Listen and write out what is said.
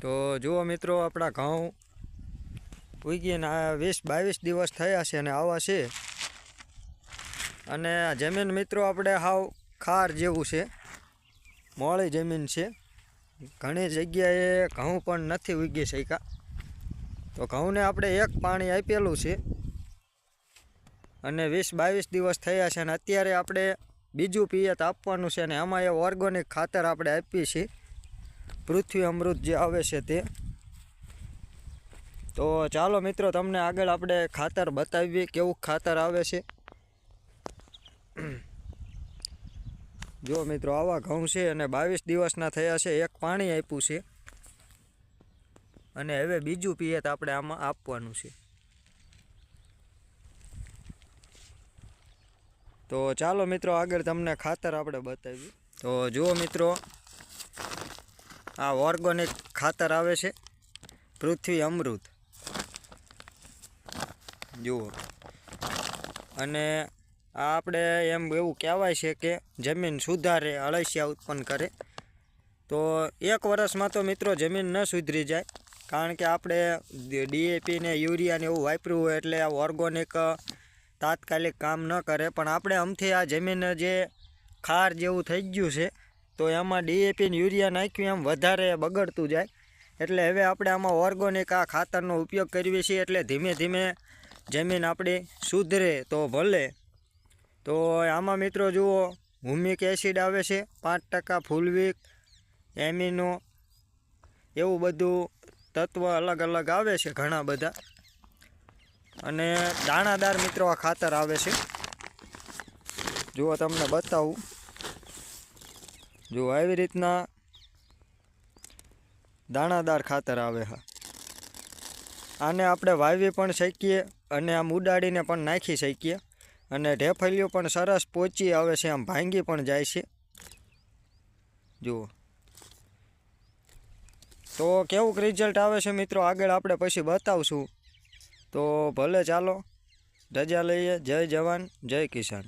તો જુઓ મિત્રો, આપણા ઘઉં ઉગીને આ વીસ બાવીસ દિવસ થયા છે અને આવા છે. અને જમીન મિત્રો આપણે હાવ ખાર જેવું છે. મોળી જમીન છે. ઘણી જગ્યાએ ઘઉં પણ નથી ઉગી શક્યા. તો ઘઉંને આપણે એક પાણી આપેલું છે. અને વીસ બાવીસ દિવસ થયા છે અને અત્યારે આપણે બીજું પિયત આપવાનું છે અને આમાં એ ઓર્ગોનિક ખાતર આપણે આપીએ છીએ. પૃથ્વી અમૃત જે આવે છે તે. તો ચાલો મિત્રો, તમને આગળ આપણે ખાતર બતાવીએ કેવું ખાતર આવે છે. જો મિત્રો, આવા ઘઉં છે અને બાવીસ દિવસના થયા છે, એક પાણી આપ્યું છે. અને હવે બીજું પિયત આપણે આમાં આપવાનું છે. તો ચાલો મિત્રો, આગળ તમને ખાતર આપણે બતાવીએ. તો જુઓ મિત્રો આ ઓર્ગોનિક ખાતર આવે છે. પૃથ્વી અમૃત. જુઓ. અને આ આપણે એમ એવું કહેવાય છે કે જમીન સુધારે, અળસિયા ઉત્પન્ન કરે. તો એક વર્ષમાં તો મિત્રો જમીન ન સુધરી જાય. કારણ કે આપણે ડીએપી ને યુરિયાને એવું વાપર્યું હોય એટલે આ ઓર્ગોનિક તાત્કાલિક કામ ન કરે. પણ આપણે આમથી આ જમીન જે ખાર જેવું થઈ ગયું છે તો એમાં ડીએપી ને યુરિયા નાખ્યું, એમ વધારે બગડતું જાય. એટલે હવે આપણે આમાં ઓર્ગોનિક આ ખાતરનો ઉપયોગ કરીએ છીએ, એટલે ધીમે ધીમે જમીન આપણી સુધરે તો ભલે. તો આમાં મિત્રો જુઓ, હુમિક એસિડ આવે છે, પાંચ ટકા ફૂલવીક, એમિનો, એવું બધું તત્વ અલગ અલગ આવે છે ઘણા બધા. અને દાણાદાર મિત્રો આ ખાતર આવે છે. જુઓ તમને બતાવું. જો આવી રીતના દાણાદાર ખાતર આવે હા. આને આપણે વાવી પણ શકીએ અને આમ ઉડાડીને પણ નાખી શકીએ. અને ઢેફલીઓ પણ સરસ પોચી આવે છે, આમ ભાંગી પણ જાય છે. જુઓ. તો કેવું રિઝલ્ટ આવે છે મિત્રો? આગળ આપણે પછી બતાવશું. તો ભલે ચાલો. રજા લઈએ. જય જવાન, જય કિસાન.